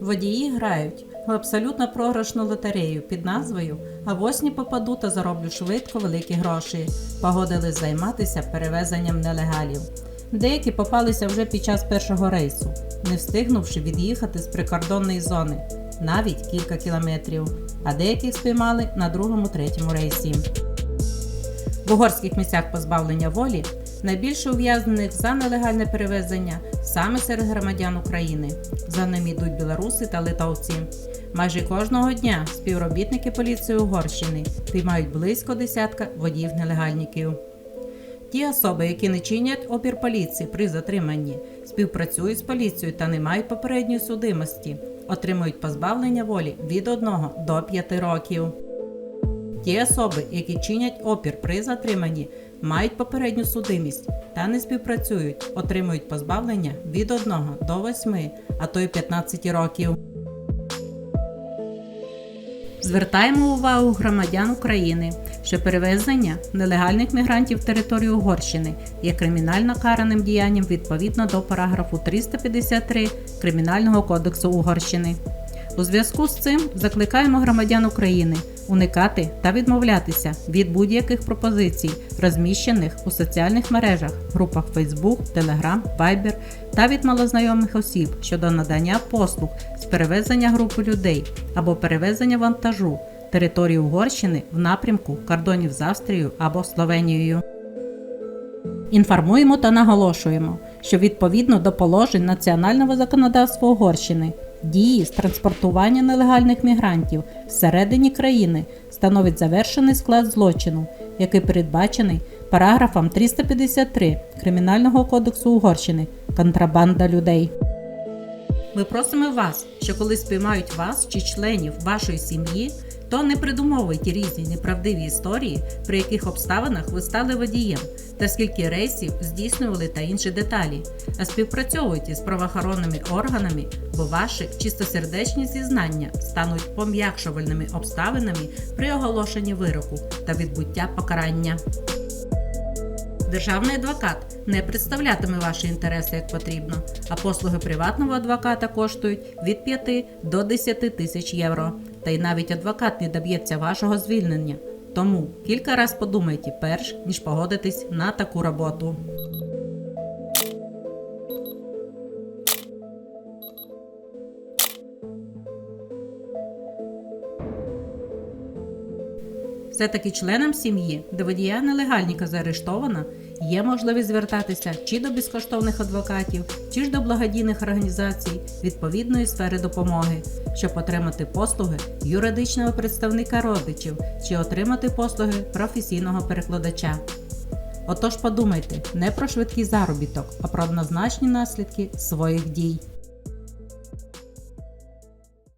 Водії грають в абсолютно програшну лотерею під назвою А восні попаду та зароблю швидко великі гроші. Погодились займатися перевезенням нелегалів. Деякі попалися вже під час першого рейсу, не встигнувши від'їхати з прикордонної зони навіть кілька кілометрів, а деяких спіймали на другому третьому рейсі. В угорських місцях позбавлення волі найбільше ув'язнених за нелегальне перевезення саме серед громадян України. За ними йдуть білоруси та литовці. Майже кожного дня співробітники поліції Угорщини піймають близько десятка водіїв-нелегальників. Ті особи, які не чинять опір поліції при затриманні, співпрацюють з поліцією та не мають попередньої судимості, отримують позбавлення волі від 1 до 5 років. Ті особи, які чинять опір при затриманні, мають попередню судимість та не співпрацюють, отримують позбавлення від 1 до 8, а то й 15 років. Звертаємо увагу громадян України, що перевезення нелегальних мігрантів територію Угорщини є кримінально караним діянням відповідно до параграфу 353 Кримінального кодексу Угорщини. У зв'язку з цим закликаємо громадян України уникати та відмовлятися від будь-яких пропозицій, розміщених у соціальних мережах, групах Facebook, Telegram, Viber та від малознайомих осіб щодо надання послуг з перевезення групи людей або перевезення вантажу території Угорщини в напрямку кордонів з Австрією або Словенією. Інформуємо та наголошуємо, що відповідно до положень національного законодавства Угорщини дії з транспортування нелегальних мігрантів всередині країни становить завершений склад злочину, який передбачений параграфом 353 Кримінального кодексу Угорщини контрабанда людей. Ми просимо вас, що коли спіймають вас чи членів вашої сім'ї, то не придумовуйте різні неправдиві історії, при яких обставинах ви стали водієм, та скільки рейсів здійснювали та інші деталі, а співпрацьовуйте з правоохоронними органами, бо ваші чистосердечні зізнання стануть пом'якшувальними обставинами при оголошенні вироку та відбуття покарання. Державний адвокат не представлятиме ваші інтереси як потрібно, а послуги приватного адвоката коштують від 5 до 10 тисяч євро. Та й навіть адвокат не доб'ється вашого звільнення. Тому кілька раз подумайте перш ніж погодитись на таку роботу. Все-таки членам сім'ї, де водія нелегальніка заарештована, є можливість звертатися чи до безкоштовних адвокатів, чи ж до благодійних організацій відповідної сфери допомоги, щоб отримати послуги юридичного представника родичів чи отримати послуги професійного перекладача. Отож подумайте не про швидкий заробіток, а про однозначні наслідки своїх дій.